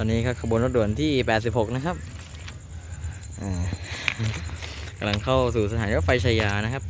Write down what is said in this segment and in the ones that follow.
ตอนนี้ครับขบวนรถด่วนที่ 86 นะครับอ่ากำลังเข้าสู่สถานีรถไฟชัยยานะครับ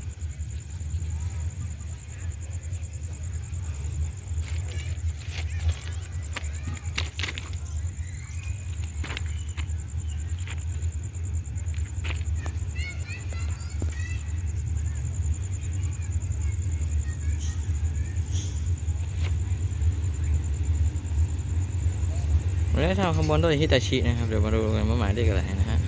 วันนี้ทำขบวนรถฮิตาชินะครับ เดี๋ยวมาดูกันว่าหมายเลขอะไรนะฮะ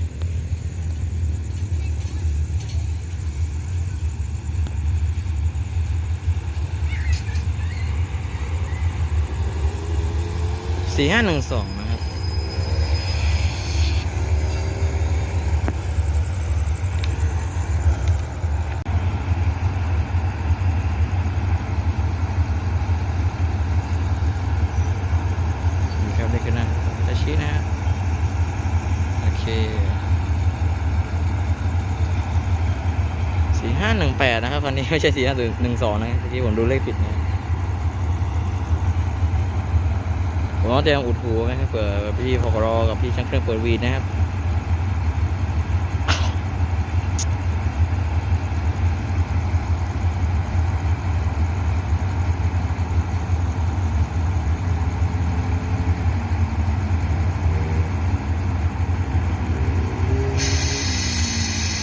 สี่ห้าหนึ่งสองนะครับ นี่ครับนี่คือหน้าฮิตาชินะฮะโอเค สี่ห้าหนึ่งแปดนะครับคันนี้ไม่ใช่สี่ห้าหนึ่งสองนะเมื่อกี้ผมดูเลขผิดนะผมต้องเตรียมอุดหูไหมครับเผื่อพี่พกรอกับพี่ช่างเครื่องเปิดวีดนะครับ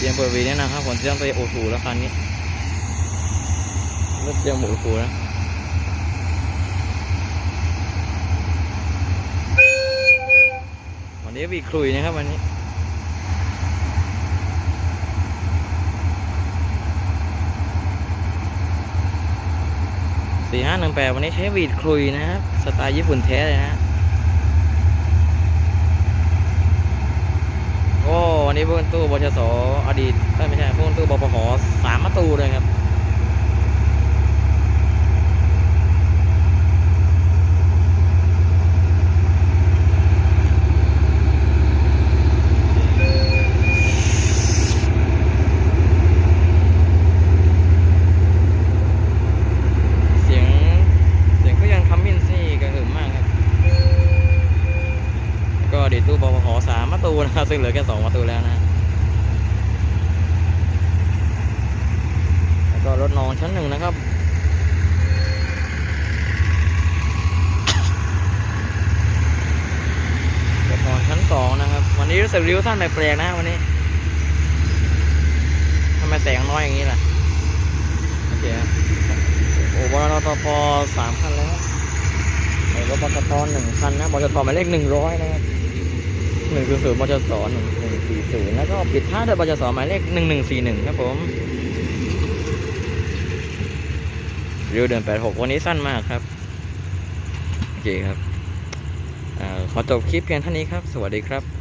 เตรียมเปิดวีดแน่นะครับผมเตรียมไปโอุดหูแล้วคันนี้เริ่มเตรียมอุดหูแล้ววันนี้วีคลุยนะครับวันนี้สี่ห้าหนึ่งแปดวันนี้ใช้วีดคลุยนะครับ สไตล์ญี่ปุ่นแท้เลยนะ โอ้วันนี้พวกตู้บชสอดีตไม่ใช่พวกตู้บปหสามประตูเลยครับ เสียงเสียงก็ยังคัมมินซี่กระหึ่มมากครับ ก็ดีดตู้บพหสามประ ตูนะครับ ซึ่งเหลือแค่สองประตูแล้วนะแล้วก็รถนอนชั้นหนึ่งนะครับรถนอนชั้นสองนะครับ วันนี้รู้สึกริ้วสั้นแปลกๆนะวันนี้ทำไมแสงน้อยอย่างนี้ล่ะโอเคครับโอ้บลทพสามคันแล้วไอ้รถบชทหนึ่งคันนะบชทหมายเลขหนึ่งร้อยนะครับ หนึ่งศูนย์ศูนย์บจสหนึ่งหนึ่งสี่ศูนย์แล้วก็ปิดท้ายด้วยบจสหมายเลขหนึ่งหนึ่งสี่หนึ่งครับผมเรียวเดินแปดหกวันนี้สั้นมากครับโอเคครับอาขอจบคลิปเพียงเท่านี้ครับ สวัสดีครับ